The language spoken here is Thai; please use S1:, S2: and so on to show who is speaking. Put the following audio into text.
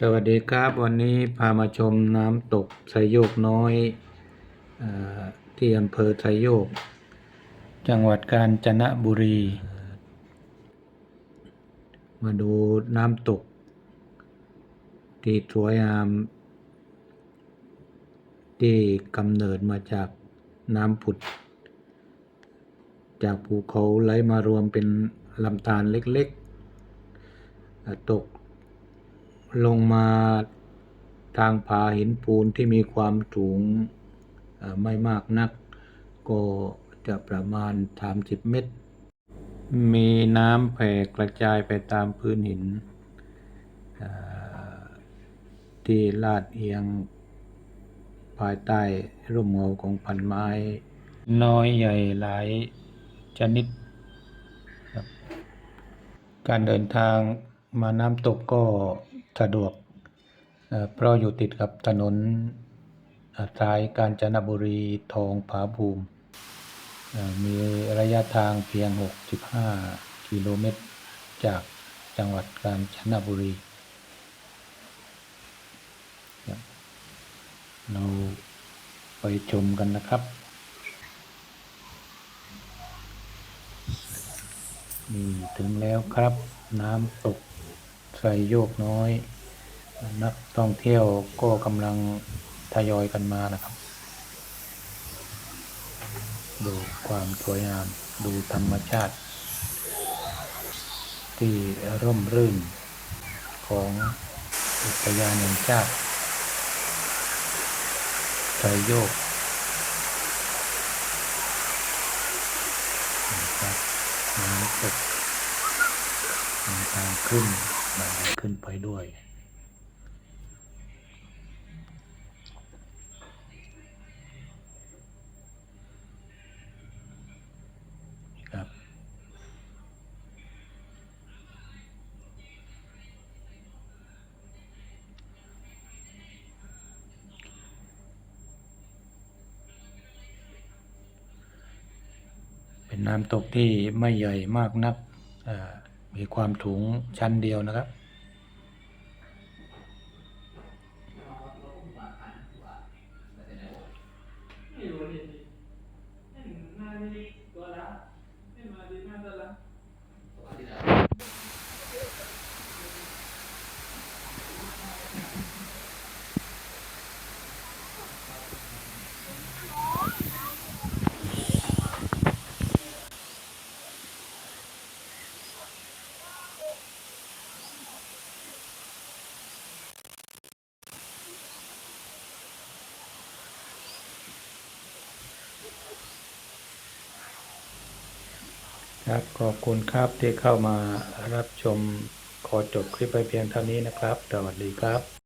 S1: สวัสดีครับวันนี้พามาชมน้ำตกไซโยกน้อยอที่อำเภอไซโยก จังหวัดกาญจนบุรี มาดูน้ำตก ที่สวยงาม ที่กำเนิดมาจากน้ำผุด จากภูเขาไหลมารวมเป็นลำธารเล็กๆ ตก ลงมาทางผาหินปูนที่มีความสูงไม่มากนัก ก็จะประมาณ 30 เมตร มีน้ำแผ่กระจายไปตามพื้นหิน ที่ลาดเอียงภายใต้ร่มเงาของพันไม้ น้อยใหญ่หลายชนิด การเดินทางมาน้ำตกก็ สะดวก เพราะอยู่ติดกับถนนสายกาญจนบุรีทองผาภูมิ มีระยะทางเพียง 65 กิโลเมตร จากจังหวัดกาญจนบุรี เราไปชมกันนะครับ นี่ถึงแล้วครับน้ำตก โยกน้อย นักท่องเที่ยวก็กำลังทยอยกันมานะครับ ดูความสวยงาม ดูธรรมชาติ ที่ร่มรื่นของอุทยานแห่งชาติไซโยกนะครับน้ำตกทางขึ้น ขึ้นไปด้วย ครับ เป็นน้ำตกที่ไม่ใหญ่มากนักอ่อ มีความถุงชั้นเดียวนะครับ ครับขอบคุณครับที่เข้ามารับชมขอจบคลิปไปเพียงเท่านี้นะครับ สวัสดีครับ